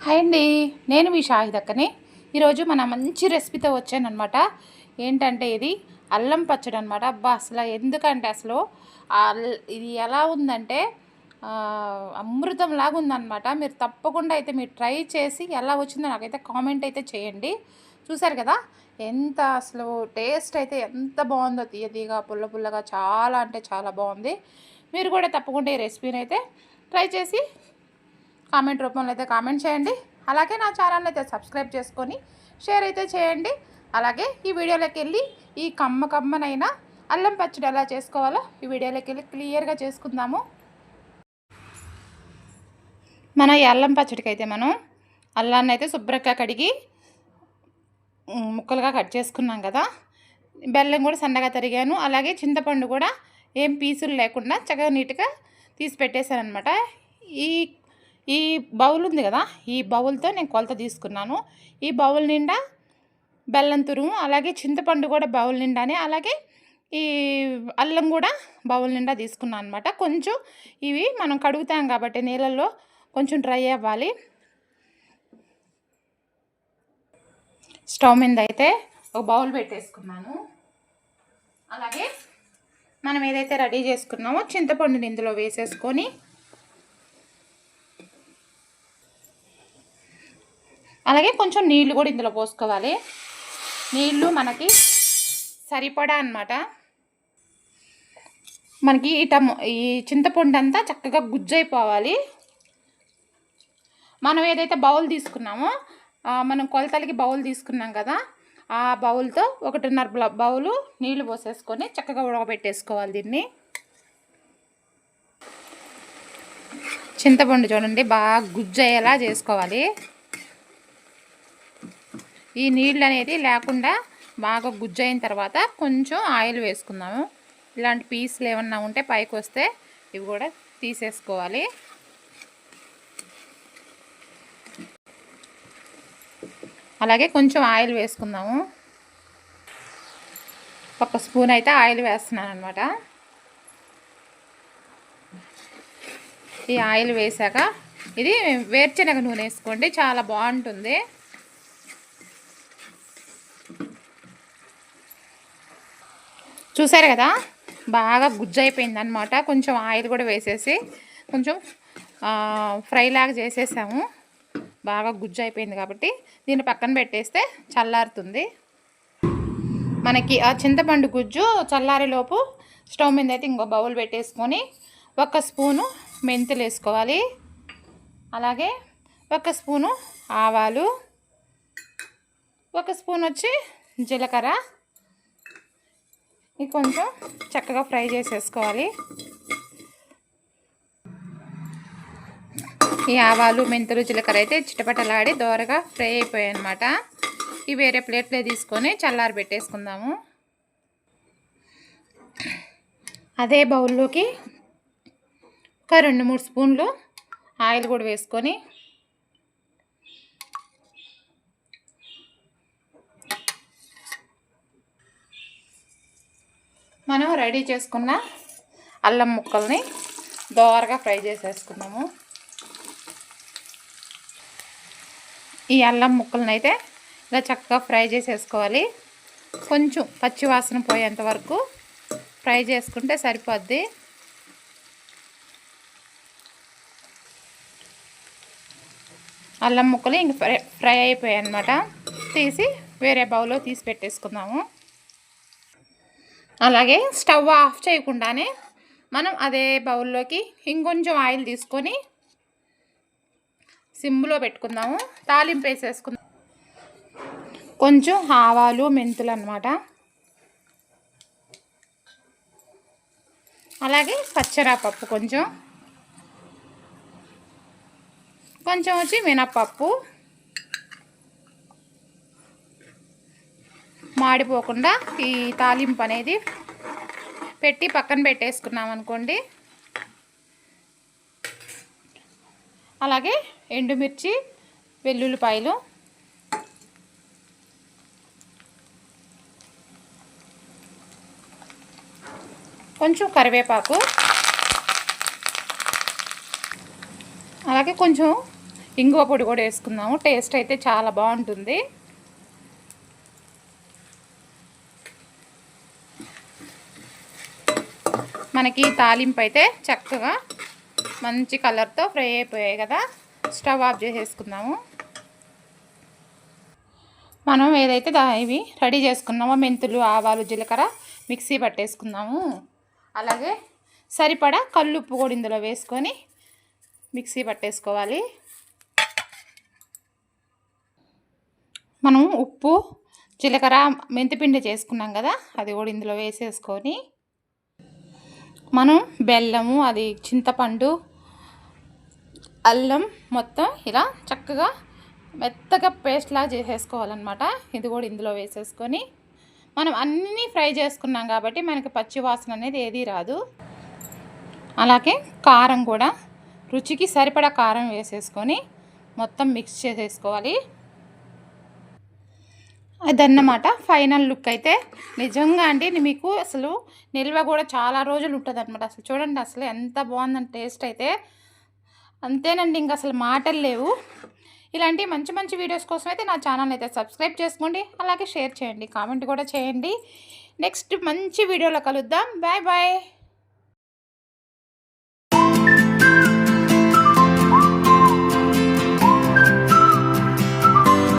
Hi అండి. నేను మీ షాహిదక్కని ఈరోజు మన మంచి రెసిపీతో వచ్చానమాట ఏంటంటే ఇది అల్లం పచ్చడి అనమాట అబ్బా అసలు ఎందుకంటే అసలు అల్- ఇది ఎలా ఉందంటే అమృతం లాగా ఉందన్నమాట. మీరు తప్పకుండా అయితే మీరు ట్రై చేసి ఎలా వచ్చిందో నాకైతే కామెంట్ అయితే చేయండి. చూసారు కదా ఎంత అసలు టేస్ట్ అయితే ఎంత బాగుందో తీయ తీయగా పుల్ల పుల్లగా చాలా అంటే చాలా బాగుంది. మీరు కూడా తప్పకుండా ఈ రెసిపీని అయితే ట్రై చేసి కామెంట్ రూపంలో అయితే కామెంట్ చేయండి. అలాగే నా ఛానల్ అయితే సబ్స్క్రైబ్ చేసుకొని షేర్ అయితే చేయండి. అలాగే ఈ వీడియోలోకి వెళ్ళి ఈ కమ్మ కమ్మనైనా అల్లం పచ్చడి ఎలా చేసుకోవాలో ఈ వీడియోలోకి వెళ్ళి క్లియర్గా చేసుకుందాము. మన ఈ అల్లం పచ్చడికి అయితే మనం అల్లాన్ని అయితే శుభ్రంగా కడిగి ముక్కలుగా కట్ చేసుకున్నాం కదా. బెల్లం కూడా సన్నగా తరిగాను. అలాగే చింతపండు కూడా ఏం పీసులు లేకుండా చక్కగా నీట్గా తీసి పెట్టేశాను అనమాట ఈ ఈ బౌల్ ఉంది కదా ఈ బౌల్తో నేను కొలత తీసుకున్నాను. ఈ బౌల్ నిండా బెల్లం తురుము అలాగే చింతపండు కూడా బౌల్ నిండానే అలాగే ఈ అల్లం కూడా బౌల్ నిండా తీసుకున్నాను అనమాట కొంచెం ఇవి మనం కడుగుతాం కాబట్టి నీళ్ళల్లో కొంచెం డ్రై అవ్వాలి. స్టవ్ మీద అయితే ఒక బౌల్ పెట్టేసుకున్నాను. అలాగే మనం ఏదైతే రెడీ చేసుకున్నామో చింతపండుని ఇందులో వేసేసుకొని అలాగే కొంచెం నీళ్ళు కూడా ఇందులో పోసుకోవాలి. నీళ్ళు మనకి సరిపడా అన్నమాట. మనకి ఈ టమో ఈ చింతపండు అంతా చక్కగా గుజ్జైపోవాలి. మనం ఏదైతే బౌల్ తీసుకున్నామో మనం కొలతలకి బౌల్ తీసుకున్నాం కదా ఆ బౌల్తో ఒకటిన్నర బౌలు నీళ్ళు పోసేసుకొని చక్కగా ఉడకబెట్టేసుకోవాలి దీన్ని. చింతపండు చూడండి బాగా గుజ్జు అయ్యేలా చేసుకోవాలి. ఈ నీళ్ళు అనేది లేకుండా బాగా గుజ్జయిన తర్వాత కొంచెం ఆయిల్ వేసుకుందాము. ఇలాంటి పీసులు ఏమన్నా ఉంటే పైకి వస్తే ఇవి కూడా తీసేసుకోవాలి. అలాగే కొంచెం ఆయిల్ వేసుకుందాము. ఒక స్పూన్ అయితే ఆయిల్ వేస్తున్నాను అనమాట ఈ ఆయిల్ వేసాక ఇది వేరుశనగ నూనె వేసుకోండి చాలా బాగుంటుంది. చూసారు కదా? బాగా గుజ్జు అనమాట కొంచెం ఆయిల్ కూడా వేసేసి కొంచెం ఫ్రైలాగా చేసేసాము. బాగా గుజ్జు అయిపోయింది కాబట్టి దీన్ని పక్కన పెట్టేస్తే చల్లారుతుంది. మనకి ఆ చింతపండు గుజ్జు చల్లారేలోపు స్టవ్ మీద అయితే ఇంకో బౌల్ పెట్టేసుకొని ఒక స్పూను మెంతులు వేసుకోవాలి. అలాగే ఒక స్పూను ఆవాలు ఒక స్పూన్ వచ్చి జీలకర్ర ఇది కొంచెం చక్కగా ఫ్రై చేసేసుకోవాలి. ఈ ఆవాలు మెంతులు జీలకర్ర అయితే చిటపటలాడి దోరగా ఫ్రై అయిపోయాయి అనమాట ఇవి వేరే ప్లేట్లో తీసుకొని చల్లారి పెట్టేసుకుందాము. అదే బౌల్లోకి ఒక రెండు మూడు స్పూన్లు ఆయిల్ కూడా వేసుకొని మనం రెడీ చేసుకున్న అల్లం ముక్కల్ని దోరగా ఫ్రై చేసేసుకున్నాము ఈ అల్లం ముక్కలను అయితే ఇలా చక్కగా ఫ్రై చేసేసుకోవాలి. కొంచెం పచ్చివాసన పోయేంత వరకు ఫ్రై చేసుకుంటే సరిపోద్ది. అల్లం ముక్కలు ఇంక ఫ్రై ఫ్రై అయిపోయాయి అనమాట తీసి వేరే బౌల్లో తీసి పెట్టేసుకుందాము. అలాగే స్టవ్ ఆఫ్ చేయకుండానే మనం అదే బౌల్లోకి ఇంకొంచెం ఆయిల్ తీసుకొని సిమ్లో పెట్టుకుందాము. తాలింపు వేసేసుకుందాం. కొంచెం ఆవాలు మెంతులు అనమాట అలాగే పచ్చరాపప్పు కొంచెం. కొంచెం వచ్చి మినప్పప్పు. మాడిపోకుండా ఈ తాలింపు అనేది పెట్టి పక్కన పెట్టేసుకున్నాం అనుకోండి. అలాగే ఎండుమిర్చి వెల్లుల్లిపాయలు. కొంచెం కరివేపాకు. అలాగే కొంచెం ఇంగువ పొడి కూడా వేసుకుందాము. టేస్ట్ అయితే చాలా బాగుంటుంది. మనకి తాలింపు అయితే చక్కగా మంచి కలర్తో ఫ్రై అయిపోయాయి కదా. స్టవ్ ఆఫ్ చేసేసుకుందాము. మనం ఏదైతే దా ఇవి రెడీ చేసుకున్నామో మెంతులు ఆవాలు జీలకర్ర మిక్సీ పట్టేసుకుందాము. అలాగే సరిపడా కల్లుప్పు కూడా ఇందులో వేసుకొని మిక్సీ పట్టేసుకోవాలి. మనం ఉప్పు జీలకర్ర మెంతిపిండి చేసుకున్నాం కదా అది కూడా ఇందులో వేసేసుకొని మనం బెల్లము అది చింతపండు అల్లం మొత్తం ఇలా చక్కగా మెత్తగా పేస్ట్లా చేసేసుకోవాలన్నమాట. ఇది కూడా ఇందులో వేసేసుకొని మనం అన్నీ ఫ్రై చేసుకున్నాం కాబట్టి మనకి పచ్చి వాసన అనేది ఏదీ రాదు. అలాగే కారం కూడా రుచికి సరిపడా కారం వేసేసుకొని మొత్తం మిక్స్ చేసేసుకోవాలి. అదన్నమాట. ఫైనల్ లుక్ అయితే నిజంగా అండి మీకు అసలు నిల్వ కూడా చాలా రోజులు ఉంటుంది అనమాట అసలు చూడండి అసలు ఎంత బాగుందని టేస్ట్ అయితే. అంతేనండి ఇంక అసలు మాటలు లేవు. ఇలాంటి మంచి మంచి వీడియోస్ కోసం అయితే నా ఛానల్ అయితే సబ్స్క్రైబ్ చేసుకోండి అలాగే షేర్ చేయండి కామెంట్ కూడా చేయండి. నెక్స్ట్ మంచి వీడియోలో కలుద్దాం. Bye bye.